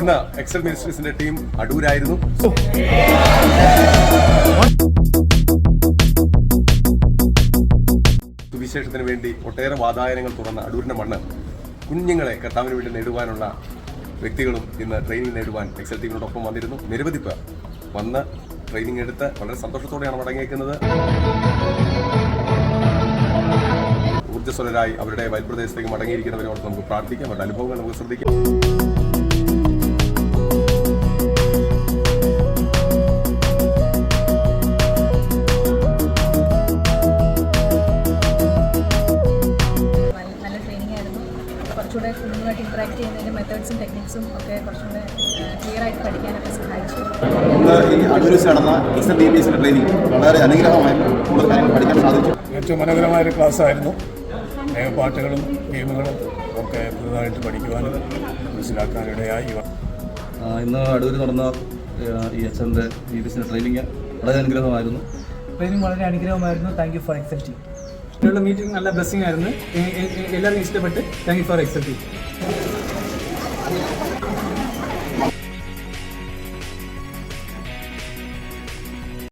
ഇന്ന് Excel മിനിസ്റ്റേഴ്സിന്റെ team അടൂരായിരുന്നു. സുവിശേഷത്തിന് വേണ്ടി ഒട്ടേറെ വാതായനങ്ങൾ തുറന്ന അടൂരിന്റെ മണ്ണ് കുഞ്ഞുങ്ങളെ കർത്താവിന് വേണ്ടി നേടുവാനുള്ള വ്യക്തികളും ഇന്ന് ട്രെയിനിൽ നേടുവാൻ എക്സൽ ടീമിനോടൊപ്പം വന്നിരുന്നു. നിരവധി പേർ വന്ന് ട്രെയിനിങ് എടുത്ത് വളരെ സന്തോഷത്തോടെയാണ് മടങ്ങിയേക്കുന്നത്. ഊർജസ്വലരായി അവരുടെ വയൽപ്രദേശത്തേക്ക് മടങ്ങിയിരിക്കുന്നവരോട് നമുക്ക് പ്രാർത്ഥിക്കാം. അവരുടെ അനുഭവങ്ങൾ നമുക്ക് ശ്രദ്ധിക്കാം. കുറച്ചുകൂടെ കുഞ്ഞുമായിട്ട് ഇൻട്രാക്ട് ചെയ്യുന്നതിന്റെ മെത്തേഡ്സും ടെക്നിക്സും ഒക്കെ കുറച്ചുകൂടെ ക്ലിയർ ആയിട്ട് പഠിക്കാനൊക്കെ സഹായിച്ചു. ഈ അടൂർ നടന്ന ഡി ബി ട്രെയിനിങ് വളരെ അനുഗ്രഹമായിരുന്നു കൂടുതൽ കാര്യങ്ങൾ പഠിക്കാൻ സാധിച്ചു. ഏറ്റവും മനോഹരമായ ഒരു ക്ലാസ് ക്ലാസ്സായിരുന്നു പാട്ടുകളും ഗെയിമുകളും ഒക്കെ പുതുതായിട്ട് പഠിക്കുവാനും മനസ്സിലാക്കാനിടയായി. ആ, ഇന്ന് അടൂർ നടന്ന ഈ അച്ഛന്റെ ഈ ബിസിനസ് ട്രെയിനിങ് വളരെ അനുഗ്രഹമായിരുന്നു. ട്രെയിനിങ് വളരെ അനുഗ്രഹമായിരുന്നു. താങ്ക് യു ഫോർ എക്സെപ്റ്റിംഗ് ഇതിലുള്ള മീറ്റിംഗ് നല്ല ബ്ലെസ്സിംഗ് ആയിരുന്നു. എല്ലാവരും ഇഷ്ടപ്പെട്ട് താങ്ക് യു ഫോർ എക്സെപ്റ്റ്